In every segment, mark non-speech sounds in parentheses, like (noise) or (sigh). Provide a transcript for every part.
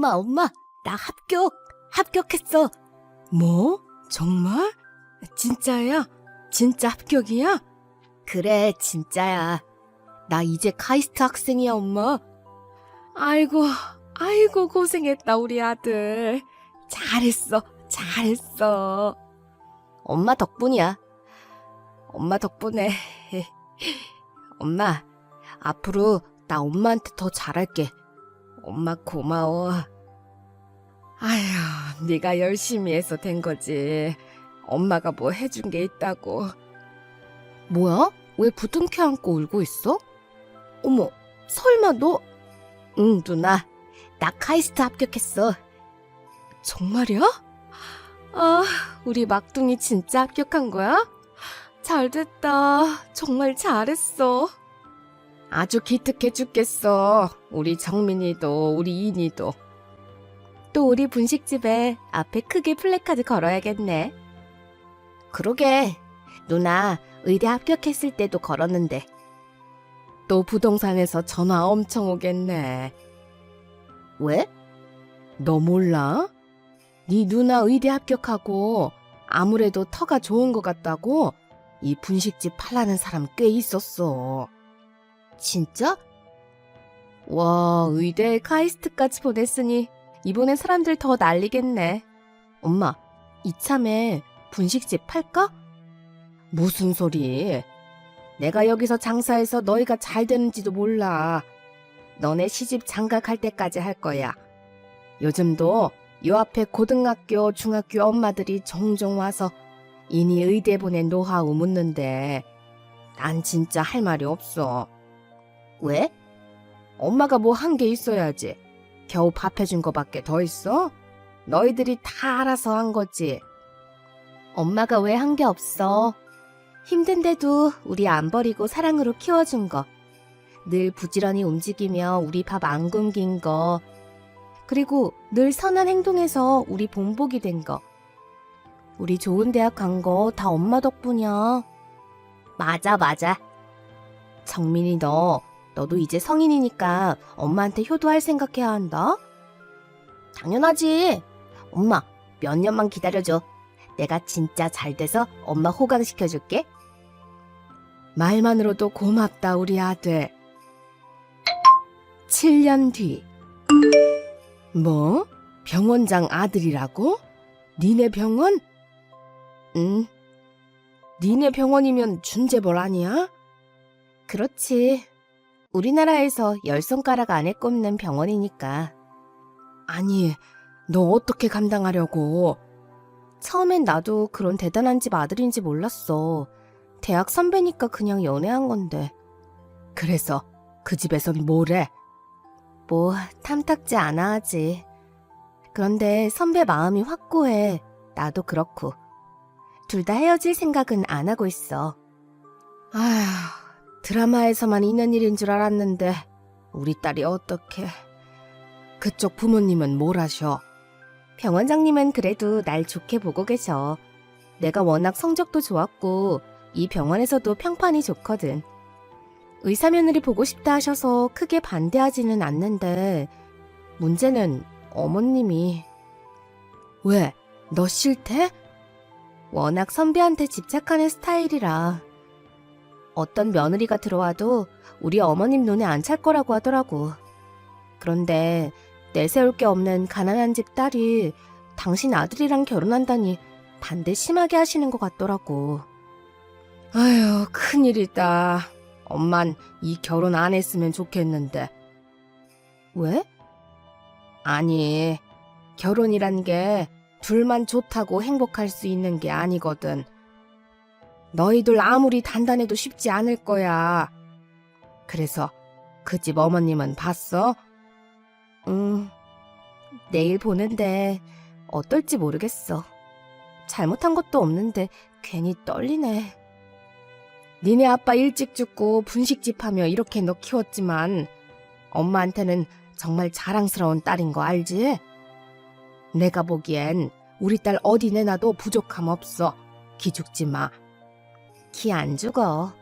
엄마, 엄마, 나 합격! 합격했어! 뭐? 정말? 진짜야? 진짜 합격이야? 그래, 진짜야. 나 이제 카이스트 학생이야, 엄마. 아이고, 아이고, 고생했다, 우리 아들. 잘했어, 잘했어. 엄마 덕분이야. 엄마 덕분에. (laughs) 엄마, 앞으로 나 엄마한테 더 잘할게. 엄마 고마워. 아휴, 네가 열심히 해서 된 거지. 엄마가 뭐 해준 게 있다고. 뭐야? 왜 부둥켜 안고 울고 있어? 어머, 설마 너? 응, 누나. 나 카이스트 합격했어. 정말이야? 아, 우리 막둥이 진짜 합격한 거야? 잘 됐다. 정말 잘했어. 아주 기특해 죽겠어. 우리 정민이도, 우리 인이도. 또 우리 분식집에 앞에 크게 플래카드 걸어야겠네. 그러게. 누나, 의대 합격했을 때도 걸었는데. 또 부동산에서 전화 엄청 오겠네. 왜? 너 몰라? 네 누나 의대 합격하고 아무래도 터가 좋은 것 같다고 이 분식집 팔라는 사람 꽤 있었어. 진짜? 와, 의대에 카이스트까지 보냈으니 이번에 사람들 더 난리겠네. 엄마, 이참에 분식집 팔까? 무슨 소리? 내가 여기서 장사해서 너희가 잘 되는지도 몰라. 너네 시집 장가갈 때까지 할 거야. 요즘도 요 앞에 고등학교, 중학교 엄마들이 종종 와서 이니 의대 보낸 노하우 묻는데 난 진짜 할 말이 없어. 왜? 엄마가 뭐 한 게 있어야지. 겨우 밥 해준 거밖에 더 있어? 너희들이 다 알아서 한 거지. 엄마가 왜 한 게 없어? 힘든데도 우리 안 버리고 사랑으로 키워준 거. 늘 부지런히 움직이며 우리 밥 안 굶긴 거. 그리고 늘 선한 행동에서 우리 본복이 된 거. 우리 좋은 대학 간 거 다 엄마 덕분이야. 맞아, 맞아. 정민이 너, 너도 이제 성인이니까 엄마한테 효도할 생각해야 한다. 당연하지. 엄마, 몇 년만 기다려줘. 내가 진짜 잘 돼서 엄마 호강시켜줄게. 말만으로도 고맙다, 우리 아들. 7년 뒤. 뭐? 병원장 아들이라고? 니네 병원? 응, 니네 병원이면 준재벌 아니야? 그렇지. 우리나라에서 열 손가락 안에 꼽는 병원이니까. 아니, 너 어떻게 감당하려고? 처음엔 나도 그런 대단한 집 아들인지 몰랐어. 대학 선배니까 그냥 연애한 건데. 그래서 그 집에선 뭐래? 뭐 탐탁지 않아 하지. 그런데 선배 마음이 확고해. 나도 그렇고. 둘 다 헤어질 생각은 안 하고 있어. 아휴, 드라마에서만 있는 일인 줄 알았는데 우리 딸이 어떻게? 그쪽 부모님은 뭘 하셔? 병원장님은 그래도 날 좋게 보고 계셔. 내가 워낙 성적도 좋았고 이 병원에서도 평판이 좋거든. 의사 며느리 보고 싶다 하셔서 크게 반대하지는 않는데 문제는 어머님이 왜? 너 싫대? 워낙 선배한테 집착하는 스타일이라 어떤 며느리가 들어와도 우리 어머님 눈에 안 찰 거라고 하더라고. 그런데 내세울 게 없는 가난한 집 딸이 당신 아들이랑 결혼한다니 반대 심하게 하시는 것 같더라고. 아휴, 큰일이다. 엄만 이 결혼 안 했으면 좋겠는데. 왜? 아니, 결혼이란 게 둘만 좋다고 행복할 수 있는 게 아니거든. 너희들 아무리 단단해도 쉽지 않을 거야. 그래서 그 집 어머님은 봤어? 응. 내일 보는데 어떨지 모르겠어. 잘못한 것도 없는데 괜히 떨리네. 니네 아빠 일찍 죽고 분식집 하며 이렇게 너 키웠지만 엄마한테는 정말 자랑스러운 딸인 거 알지? 내가 보기엔 우리 딸 어디 내놔도 부족함 없어. 기죽지 마. 기 안 죽어.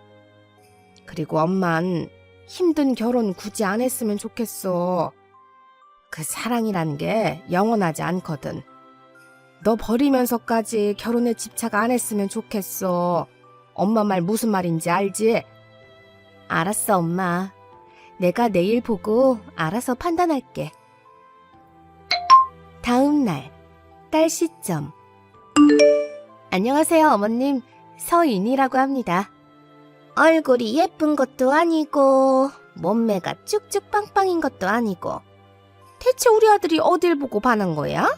그리고 엄만 힘든 결혼 굳이 안 했으면 좋겠어. 그 사랑이란 게 영원하지 않거든. 너 버리면서까지 결혼에 집착 안 했으면 좋겠어. 엄마 말 무슨 말인지 알지? 알았어, 엄마. 내가 내일 보고 알아서 판단할게. 다음 날, 딸 시점. 안녕하세요, 어머님. 서인이라고 합니다. 얼굴이 예쁜 것도 아니고, 몸매가 쭉쭉 빵빵인 것도 아니고, 대체 우리 아들이 어딜 보고 반한 거야?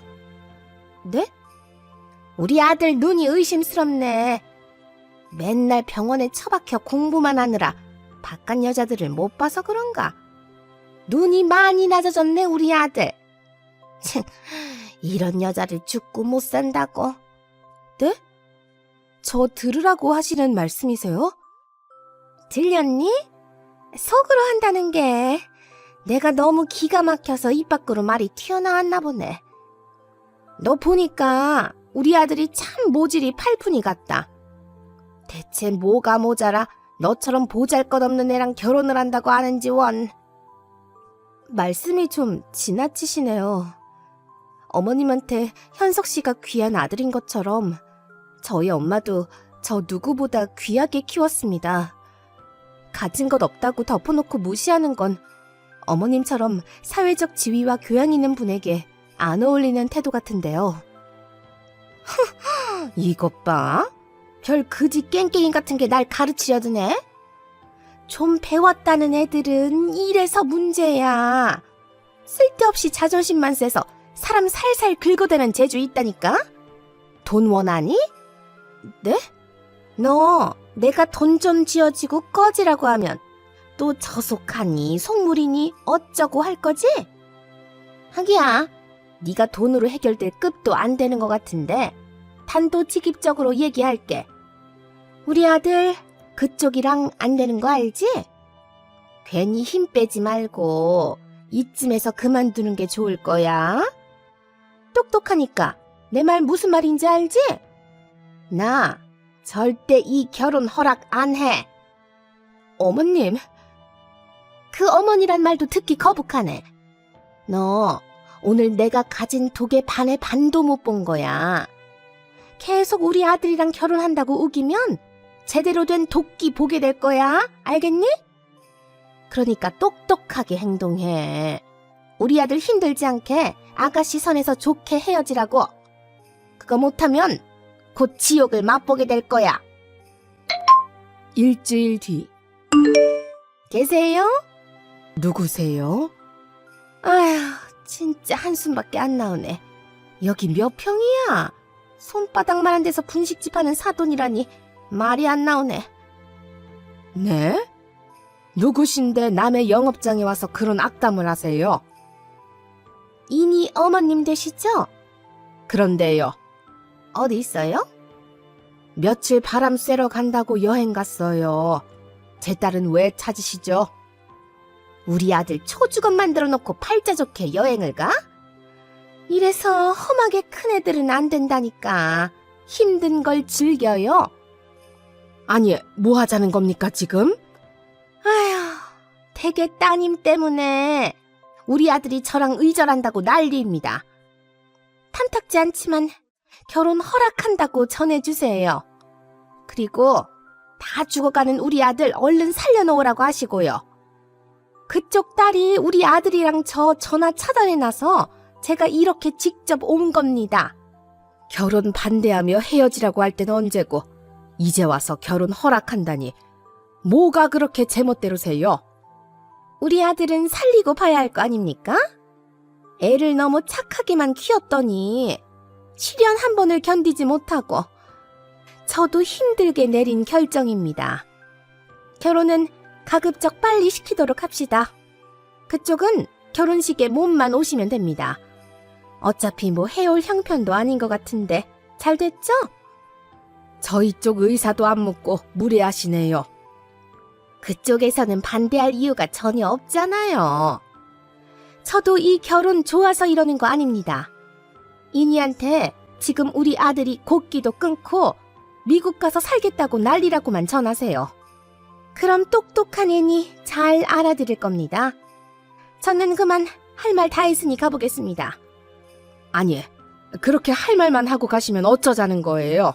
네? 우리 아들 눈이 의심스럽네. 맨날 병원에 처박혀 공부만 하느라 바깥 여자들을 못 봐서 그런가? 눈이 많이 낮아졌네, 우리 아들. 참, (laughs) 이런 여자를 죽고 못 산다고. 네? 저 들으라고 하시는 말씀이세요? 들렸니? 속으로 한다는 게 내가 너무 기가 막혀서 입 밖으로 말이 튀어나왔나 보네. 너 보니까 우리 아들이 참 모질이 팔푼이 같다. 대체 뭐가 모자라 너처럼 보잘것없는 애랑 결혼을 한다고 하는지 원. 말씀이 좀 지나치시네요. 어머님한테 현석 씨가 귀한 아들인 것처럼 저희 엄마도 저 누구보다 귀하게 키웠습니다. 가진 것 없다고 덮어놓고 무시하는 건 어머님처럼 사회적 지위와 교양 있는 분에게 안 어울리는 태도 같은데요. (laughs) 이것 봐. 별 그지 깽깽이 같은 게 날 가르치려 드네. 좀 배웠다는 애들은 이래서 문제야. 쓸데없이 자존심만 세서 사람 살살 긁어대는 재주 있다니까? 돈 원하니? 네? 너 내가 돈좀 쥐어지고 꺼지라고 하면 또 저속하니 속물이니 어쩌고 할 거지? 하기야 네가 돈으로 해결될 급도 안 되는 것 같은데 단도직입적으로 얘기할게. 우리 아들 그쪽이랑 안 되는 거 알지? 괜히 힘 빼지 말고 이쯤에서 그만두는 게 좋을 거야. 똑똑하니까 내 말 무슨 말인지 알지? 나 절대 이 결혼 허락 안 해. 어머님, 그 어머니란 말도 듣기 거북하네. 너 오늘 내가 가진 독의 반의 반도 못 본 거야. 계속 우리 아들이랑 결혼한다고 우기면 제대로 된 도끼 보게 될 거야. 알겠니? 그러니까 똑똑하게 행동해. 우리 아들 힘들지 않게 아가씨 선에서 좋게 헤어지라고. 그거 못하면 곧 지옥을 맛보게 될 거야. 일주일 뒤. 계세요? 누구세요? 아휴, 진짜 한숨밖에 안 나오네. 여기 몇 평이야? 손바닥만한 데서 분식집 하는 사돈이라니 말이 안 나오네. 네? 누구신데 남의 영업장에 와서 그런 악담을 하세요? 이니 어머님 되시죠? 그런데요, 어디 있어요? 며칠 바람 쐬러 간다고 여행 갔어요. 제 딸은 왜 찾으시죠? 우리 아들 초주검 만들어 놓고 팔자 좋게 여행을 가? 이래서 험하게 큰 애들은 안 된다니까. 힘든 걸 즐겨요. 아니, 뭐 하자는 겁니까, 지금? 아휴, 대개 따님 때문에 우리 아들이 저랑 의절한다고 난리입니다. 탐탁지 않지만 결혼 허락한다고 전해주세요. 그리고 다 죽어가는 우리 아들 얼른 살려놓으라고 하시고요. 그쪽 딸이 우리 아들이랑 저 전화 차단해놔서 제가 이렇게 직접 온 겁니다. 결혼 반대하며 헤어지라고 할 때는 언제고, 이제 와서 결혼 허락한다니. 뭐가 그렇게 제멋대로세요? 우리 아들은 살리고 봐야 할 거 아닙니까? 애를 너무 착하게만 키웠더니 시련 한 번을 견디지 못하고 저도 힘들게 내린 결정입니다. 결혼은 가급적 빨리 시키도록 합시다. 그쪽은 결혼식에 몸만 오시면 됩니다. 어차피 뭐 해올 형편도 아닌 것 같은데 잘 됐죠? 저희 쪽 의사도 안 묻고 무례하시네요. 그쪽에서는 반대할 이유가 전혀 없잖아요. 저도 이 결혼 좋아서 이러는 거 아닙니다. 이니한테 지금 우리 아들이 곡기도 끊고 미국 가서 살겠다고 난리라고만 전하세요. 그럼 똑똑한 애니 잘 알아들을 겁니다. 저는 그만 할 말 다 했으니 가보겠습니다. 아니, 그렇게 할 말만 하고 가시면 어쩌자는 거예요?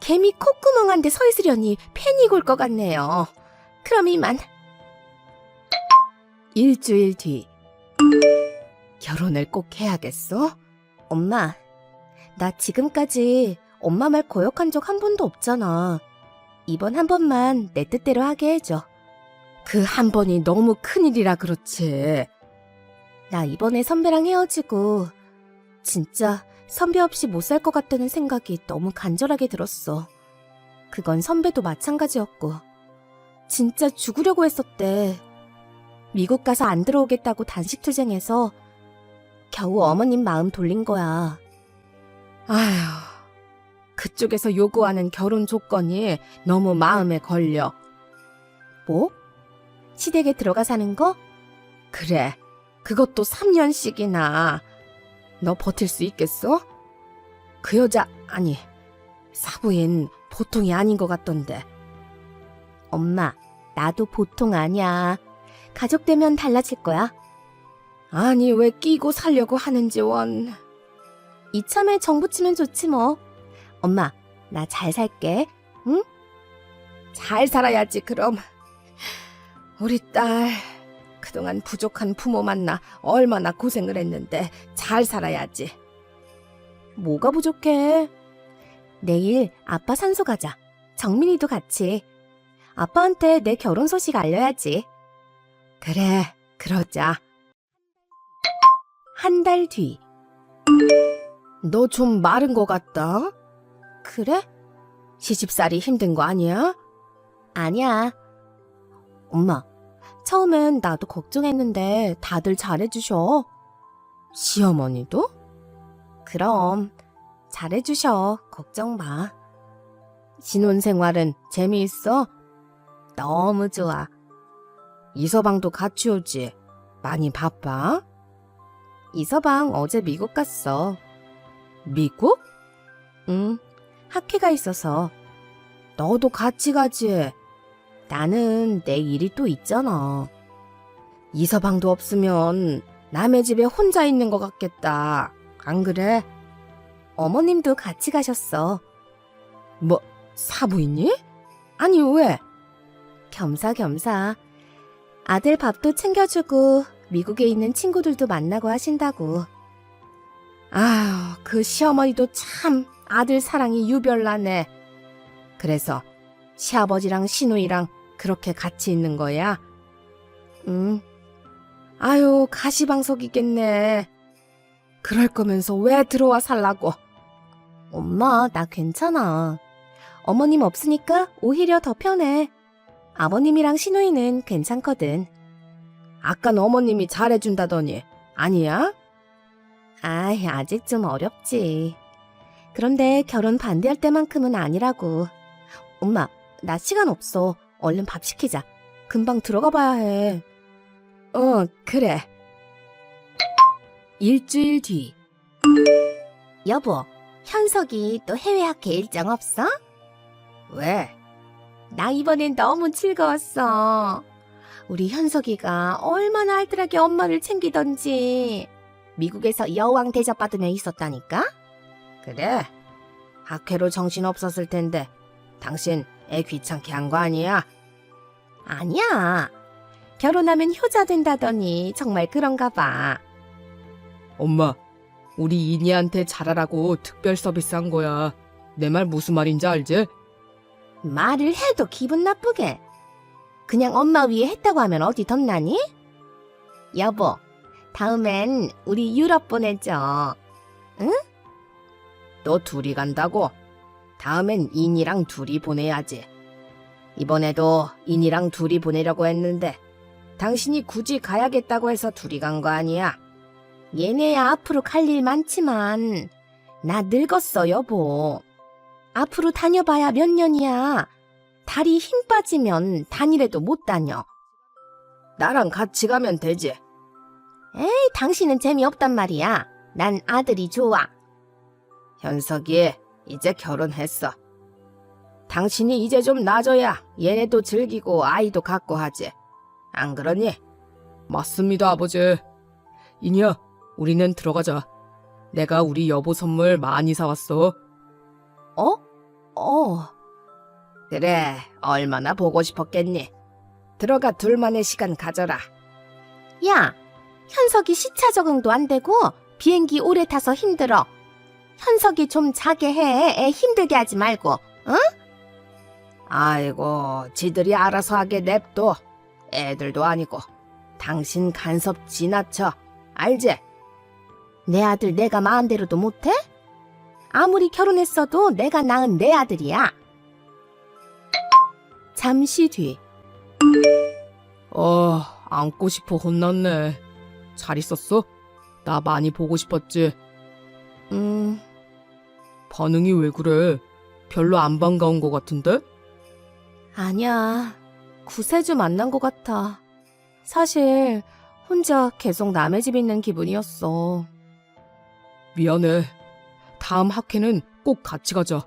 개미 콧구멍 한대서 있으려니 팬이 골 것 같네요. 그럼 이만. 일주일 뒤. 결혼을 꼭 해야겠어? 엄마, 나 지금까지 엄마 말 거역한 적 한 번도 없잖아. 이번 한 번만 내 뜻대로 하게 해줘. 그 한 번이 너무 큰일이라 그렇지. 나 이번에 선배랑 헤어지고 진짜 선배 없이 못 살 것 같다는 생각이 너무 간절하게 들었어. 그건 선배도 마찬가지였고 진짜 죽으려고 했었대. 미국 가서 안 들어오겠다고 단식 투쟁해서 겨우 어머님 마음 돌린 거야. 아휴, 그쪽에서 요구하는 결혼 조건이 너무 마음에 걸려. 뭐? 시댁에 들어가 사는 거? 그래, 그것도 3년씩이나. 너 버틸 수 있겠어? 그 여자, 아니, 사부인 보통이 아닌 것 같던데. 엄마, 나도 보통 아니야. 가족 되면 달라질 거야. 아니, 왜 끼고 살려고 하는지 원. 이참에 정부 치면 좋지 뭐. 엄마, 나 잘 살게. 잘 살아야지, 그럼. 우리 딸, 그동안 부족한 부모 만나 얼마나 고생을 했는데 잘 살아야지. 뭐가 부족해? 내일 아빠 산소 가자. 정민이도 같이. 아빠한테 내 결혼 소식 알려야지. 그래, 그러자. 한 달 뒤. 너 좀 마른 것 같다? 그래? 시집살이 힘든 거 아니야? 아니야. 엄마, 처음엔 나도 걱정했는데 다들 잘해주셔. 시어머니도? 그럼, 잘해주셔. 걱정 마. 신혼생활은 재미있어? 너무 좋아. 이서방도 같이 오지. 많이 바빠? 이서방 어제 미국 갔어. 미국? 응, 학회가 있어서. 너도 같이 가지. 나는 내 일이 또 있잖아. 이 서방도 없으면 남의 집에 혼자 있는 것 같겠다. 안 그래? 어머님도 같이 가셨어. 뭐, 사부인이? 아니, 왜? 겸사겸사. 아들 밥도 챙겨주고 미국에 있는 친구들도 만나고 하신다고. 아휴, 그 시어머니도 참 아들 사랑이 유별나네. 그래서 시아버지랑 시누이랑 그렇게 같이 있는 거야? 응, 아유, 가시방석이겠네. 그럴 거면서 왜 들어와 살라고? 엄마, 나 괜찮아. 어머님 없으니까 오히려 더 편해. 아버님이랑 시누이는 괜찮거든. 아깐 어머님이 잘해준다더니 아니야? 아이, 아직 좀 어렵지. 그런데 결혼 반대할 때만큼은 아니라고. 엄마, 나 시간 없어. 얼른 밥 시키자. 금방 들어가 봐야 해. 어, 그래. 일주일 뒤. 여보, 현석이 또 해외 학회 일정 없어? 왜? 나 이번엔 너무 즐거웠어. 우리 현석이가 얼마나 알뜰하게 엄마를 챙기던지. 미국에서 여왕 대접받으며 있었다니까? 그래. 학회로 정신 없었을 텐데 당신 애 귀찮게 한 거 아니야? 아니야. 결혼하면 효자 된다더니 정말 그런가 봐. 엄마, 우리 이니한테 잘하라고 특별 서비스 한 거야. 내 말 무슨 말인지 알지? 말을 해도 기분 나쁘게. 그냥 엄마 위에 했다고 하면 어디 덧나니? 여보, 다음엔 우리 유럽 보내줘. 너 둘이 간다고? 다음엔 인이랑 둘이 보내야지. 이번에도 인이랑 둘이 보내려고 했는데 당신이 굳이 가야겠다고 해서 둘이 간 거 아니야? 얘네야 앞으로 갈 일 많지만 나 늙었어 여보. 앞으로 다녀봐야 몇 년이야. 다리 힘 빠지면 단일해도 못 다녀. 나랑 같이 가면 되지. 에이 당신은 재미없단 말이야. 난 아들이 좋아. 현석이 이제 결혼했어. 당신이 이제 좀 나아져야 얘네도 즐기고 아이도 갖고 하지. 안 그러니? 맞습니다, 아버지. 이니야, 우리는 들어가자. 내가 우리 여보 선물 많이 사왔어. 어? 어. 그래, 얼마나 보고 싶었겠니? 들어가 둘만의 시간 가져라. 야, 현석이 시차 적응도 안 되고 비행기 오래 타서 힘들어. 현석이 좀 자게 해. 애 힘들게 하지 말고, 응? 아이고, 지들이 알아서 하게 냅둬. 애들도 아니고. 당신 간섭 지나쳐. 알지? 내 아들 내가 마음대로도 못해? 아무리 결혼했어도 내가 낳은 내 아들이야. 잠시 뒤. 어, 안고 싶어 혼났네. 잘 있었어? 나 많이 보고 싶었지. 음, 반응이 왜 그래? 별로 안 반가운 것 같은데? 아니야. 구세주 만난 것 같아. 사실, 혼자 계속 남의 집 있는 기분이었어. 미안해. 다음 학회는 꼭 같이 가자.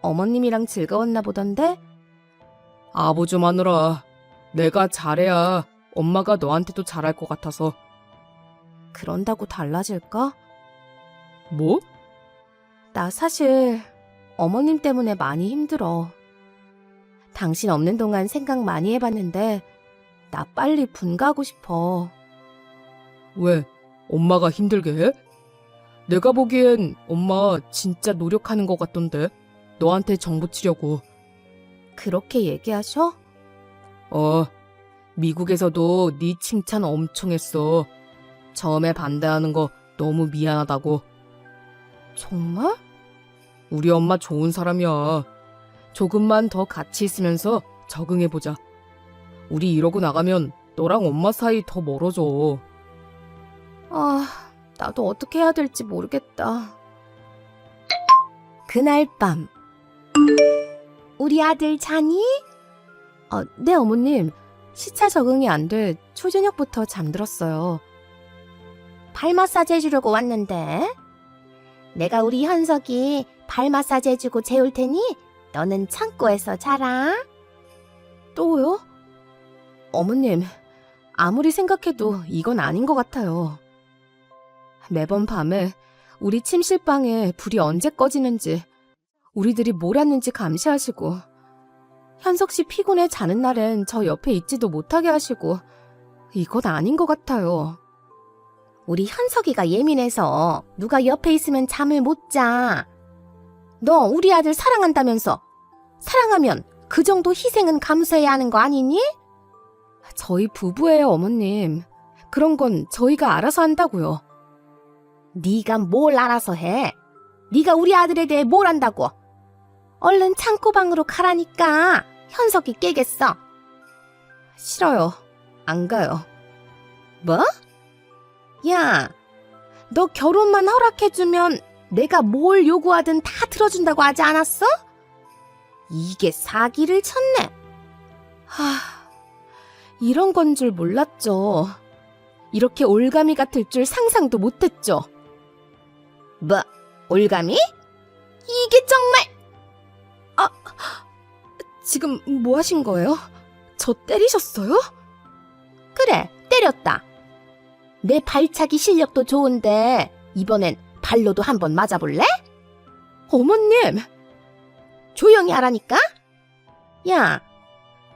어머님이랑 즐거웠나 보던데? 아부 좀 하느라. 내가 잘해야 엄마가 너한테도 잘할 것 같아서. 그런다고 달라질까? 뭐? 나 사실, 어머님 때문에 많이 힘들어. 당신 없는 동안 생각 많이 해봤는데, 나 빨리 분가하고 싶어. 왜? 엄마가 힘들게 해? 내가 보기엔 엄마 진짜 노력하는 것 같던데. 너한테 정보 치려고. 그렇게 얘기하셔? 어, 미국에서도 네 칭찬 엄청 했어. 처음에 반대하는 거 너무 미안하다고. 정말? 우리 엄마 좋은 사람이야. 조금만 더 같이 있으면서 적응해보자. 우리 이러고 나가면 너랑 엄마 사이 더 멀어져. 아, 나도 어떻게 해야 될지 모르겠다. 그날 밤. 우리 아들 자니? 어, 네, 어머님. 시차 적응이 안 돼 초저녁부터 잠들었어요. 발 마사지 해주려고 왔는데. 내가 우리 현석이 발 마사지 해주고 재울 테니 너는 창고에서 자라. 또요? 어머님, 아무리 생각해도 이건 아닌 것 같아요. 매번 밤에 우리 침실방에 불이 언제 꺼지는지, 우리들이 뭘 했는지 감시하시고, 현석 씨 피곤해 자는 날엔 저 옆에 있지도 못하게 하시고, 이건 아닌 것 같아요. 우리 현석이가 예민해서 누가 옆에 있으면 잠을 못 자. 너 우리 아들 사랑한다면서 사랑하면 그 정도 희생은 감수해야 하는 거 아니니? 저희 부부예요, 어머님. 그런 건 저희가 알아서 한다고요. 네가 뭘 알아서 해? 네가 우리 아들에 대해 뭘 안다고? 얼른 창고방으로 가라니까 현석이 깨겠어. 싫어요. 안 가요. 뭐? 야, 너 결혼만 허락해주면 내가 뭘 요구하든 다 들어준다고 하지 않았어? 이게 사기를 쳤네. 하, 이런 건 줄 몰랐죠. 이렇게 올가미 같을 줄 상상도 못했죠. 뭐, 올가미? 이게 정말... 아, 지금 뭐 하신 거예요? 저 때리셨어요? 그래, 때렸다. 내 발차기 실력도 좋은데 이번엔 발로도 한번 맞아볼래? 어머님! 조용히 하라니까? 야,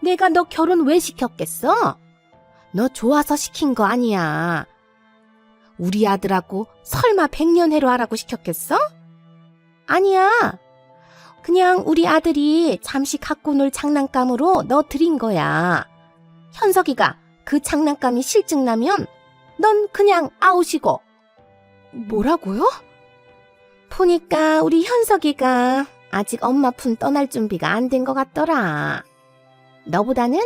내가 너 결혼 왜 시켰겠어? 너 좋아서 시킨 거 아니야. 우리 아들하고 설마 백년해로 하라고 시켰겠어? 아니야. 그냥 우리 아들이 잠시 갖고 놀 장난감으로 너 드린 거야. 현석이가 그 장난감이 실증나면 넌 그냥 아웃이고. 뭐라고요? 보니까 우리 현석이가 아직 엄마 품 떠날 준비가 안 된 것 같더라. 너보다는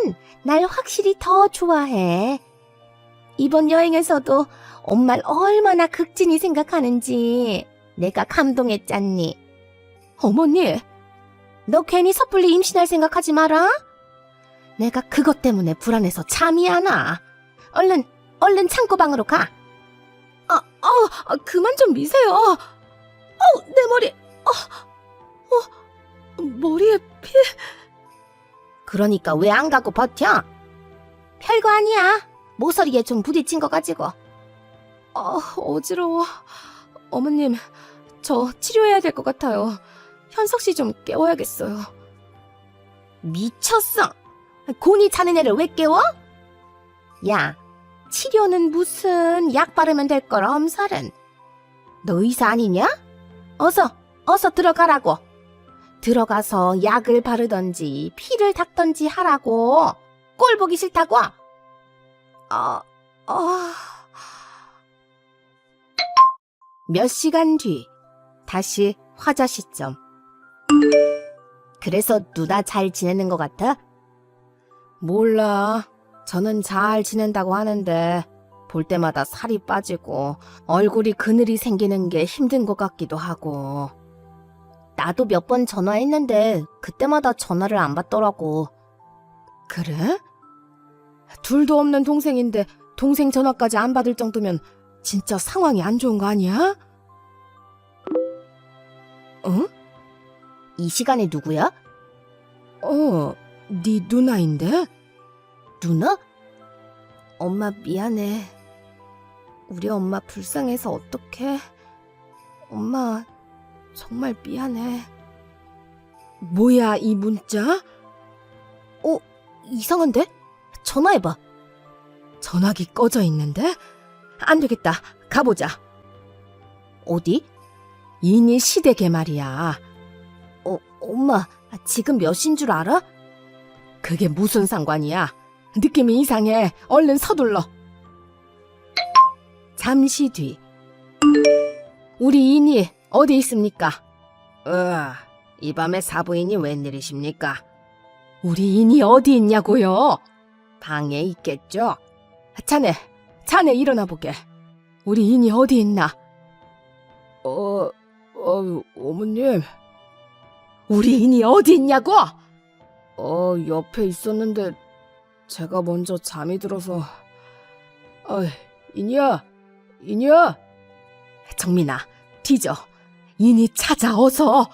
날 확실히 더 좋아해. 이번 여행에서도 엄마를 얼마나 극진히 생각하는지 내가 감동했잖니. 어머니, 너 괜히 섣불리 임신할 생각하지 마라. 내가 그것 때문에 불안해서 잠이 안 와. 얼른, 얼른 창고방으로 가. 아, 아, 아, 그만 좀 미세요. 어, 내 머리. 어, 어, 머리에 피. 그러니까 왜 안 가고 버텨? 별거 아니야. 모서리에 좀 부딪힌 거 가지고. 아, 어지러워. 어머님, 저 치료해야 될 것 같아요. 현석 씨 좀 깨워야겠어요. 미쳤어. 곤이 자는 애를 왜 깨워? 야, 치료는 무슨 약 바르면 될 걸 엄살은. 너 의사 아니냐? 어서, 어서 들어가라고. 들어가서 약을 바르던지 피를 닦던지 하라고. 꼴 보기 싫다고. 아, 아. 몇 시간 뒤 다시 화자 시점. 그래서 누나 잘 지내는 것 같아? 몰라. 저는 잘 지낸다고 하는데 볼 때마다 살이 빠지고 얼굴이 그늘이 생기는 게 힘든 것 같기도 하고. 나도 몇 번 전화했는데 그때마다 전화를 안 받더라고. 그래? 둘도 없는 동생인데 동생 전화까지 안 받을 정도면 진짜 상황이 안 좋은 거 아니야? 응? 이 시간에 누구야? 어, 네 누나인데? 누나? 엄마 미안해. 우리 엄마 불쌍해서 어떡해. 엄마 정말 미안해. 뭐야 이 문자? 어, 이상한데? 전화해봐. 전화기 꺼져 있는데? 안 되겠다. 가보자. 어디? 이니 시댁에 말이야. 어, 엄마, 지금 몇 시인 줄 알아? 그게 무슨 상관이야? 느낌이 이상해. 얼른 서둘러. 잠시 뒤. 우리 이니 어디 있습니까? 으, 이 밤에 사부인이 웬일이십니까? 우리 인이 어디 있냐고요? 방에 있겠죠? 자네, 자네 일어나 보게. 우리 인이 어디 있나? 어, 어, 어머님. 우리 인이 어디 있냐고? 어, 옆에 있었는데 제가 먼저 잠이 들어서. 아, 이니야, 이니야. 정민아, 뒤져. 인이 찾아 어서.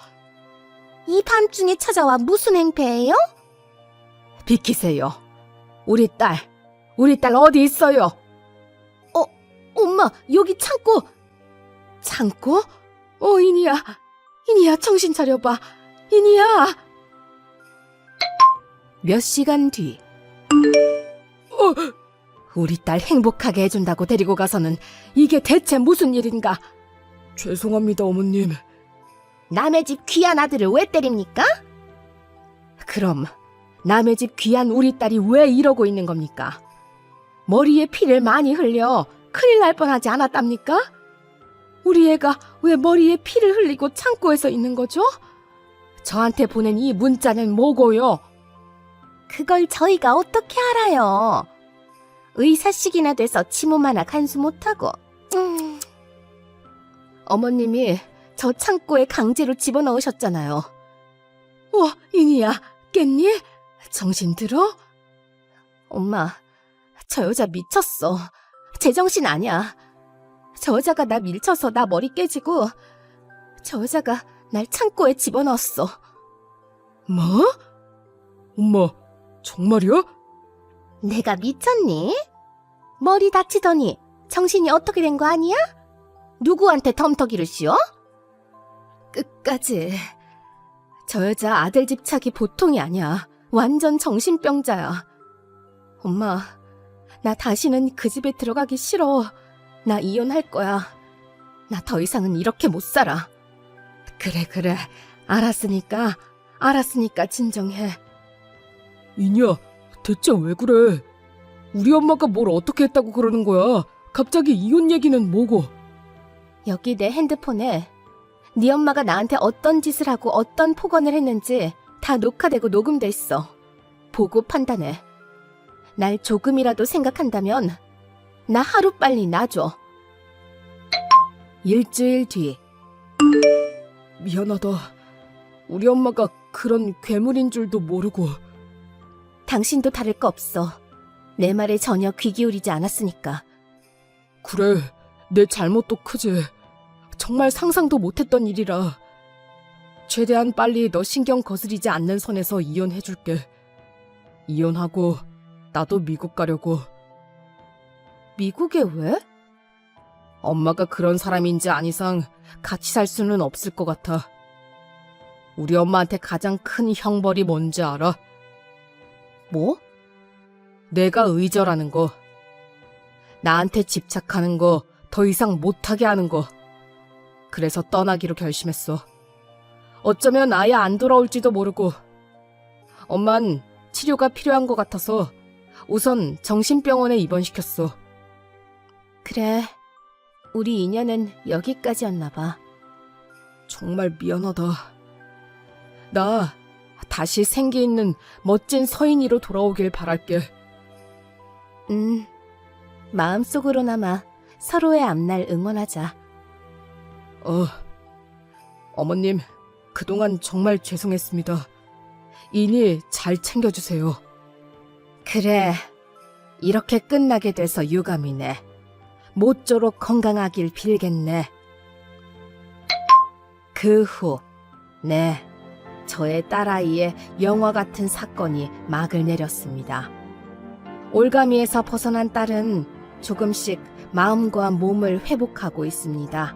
이 밤중에 찾아와 무슨 행패예요? 비키세요. 우리 딸, 우리 딸 어디 있어요? 엄마, 여기 창고. 창고? 어, 인이야. 인이야, 정신 차려봐. 인이야. 몇 시간 뒤. 어, 우리 딸 행복하게 해준다고 데리고 가서는 이게 대체 무슨 일인가? 죄송합니다, 어머님. 남의 집 귀한 아들을 왜 때립니까? 그럼 남의 집 귀한 우리 딸이 왜 이러고 있는 겁니까? 머리에 피를 많이 흘려 큰일 날 뻔하지 않았답니까? 우리 애가 왜 머리에 피를 흘리고 창고에서 있는 거죠? 저한테 보낸 이 문자는 뭐고요? 그걸 저희가 어떻게 알아요? 의사식이나 돼서 하나 간수 못하고. 음, 어머님이 저 창고에 강제로 집어넣으셨잖아요. 와, 이니야, 깼니? 정신 들어? 엄마, 저 여자 미쳤어. 제정신 아니야. 저 여자가 나 밀쳐서 나 머리 깨지고, 저 여자가 날 창고에 집어넣었어. 뭐? 엄마, 정말이야? 내가 미쳤니? 머리 다치더니 정신이 어떻게 된 거 아니야? 누구한테 덤터기를 씌워? 끝까지. 저 여자 아들 집착이 보통이 아니야. 완전 정신병자야. 엄마, 나 다시는 그 집에 들어가기 싫어. 나 이혼할 거야. 나 더 이상은 이렇게 못 살아. 그래, 그래. 알았으니까, 알았으니까 진정해. 이냐, 대체 왜 그래? 우리 엄마가 뭘 어떻게 했다고 그러는 거야? 갑자기 이혼 얘기는 뭐고? 여기 내 핸드폰에 네 엄마가 나한테 어떤 짓을 하고 어떤 폭언을 했는지 다 녹화되고 녹음돼 있어. 보고 판단해. 날 조금이라도 생각한다면 나 하루 빨리 놔줘. 일주일 뒤 미안하다. 우리 엄마가 그런 괴물인 줄도 모르고. 당신도 다를 거 없어. 내 말에 전혀 귀 기울이지 않았으니까. 그래, 내 잘못도 크지. 정말 상상도 못했던 일이라. 최대한 빨리 너 신경 거스리지 않는 선에서 이혼해줄게. 이혼하고 나도 미국 가려고. 미국에 왜? 엄마가 그런 사람인지 아닌 이상 같이 살 수는 없을 것 같아. 우리 엄마한테 가장 큰 형벌이 뭔지 알아? 뭐? 내가 의절하는 거. 나한테 집착하는 거 더 이상 못하게 하는 거. 그래서 떠나기로 결심했어. 어쩌면 아예 안 돌아올지도 모르고. 엄만 치료가 필요한 것 같아서 우선 정신병원에 입원시켰어. 그래. 우리 인연은 여기까지였나 봐. 정말 미안하다. 나 다시 생기 있는 멋진 서인이로 돌아오길 바랄게. 음, 마음속으로나마 서로의 앞날 응원하자. 어, 어머님, 그동안 정말 죄송했습니다. 이니 잘 챙겨주세요. 그래. 이렇게 끝나게 돼서 유감이네. 모쪼록 건강하길 빌겠네. 그 후, 네, 저의 딸아이의 영화 같은 사건이 막을 내렸습니다. 올가미에서 벗어난 딸은 조금씩 마음과 몸을 회복하고 있습니다.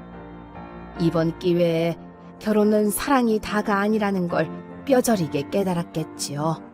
이번 기회에 결혼은 사랑이 다가 아니라는 걸 뼈저리게 깨달았겠지요.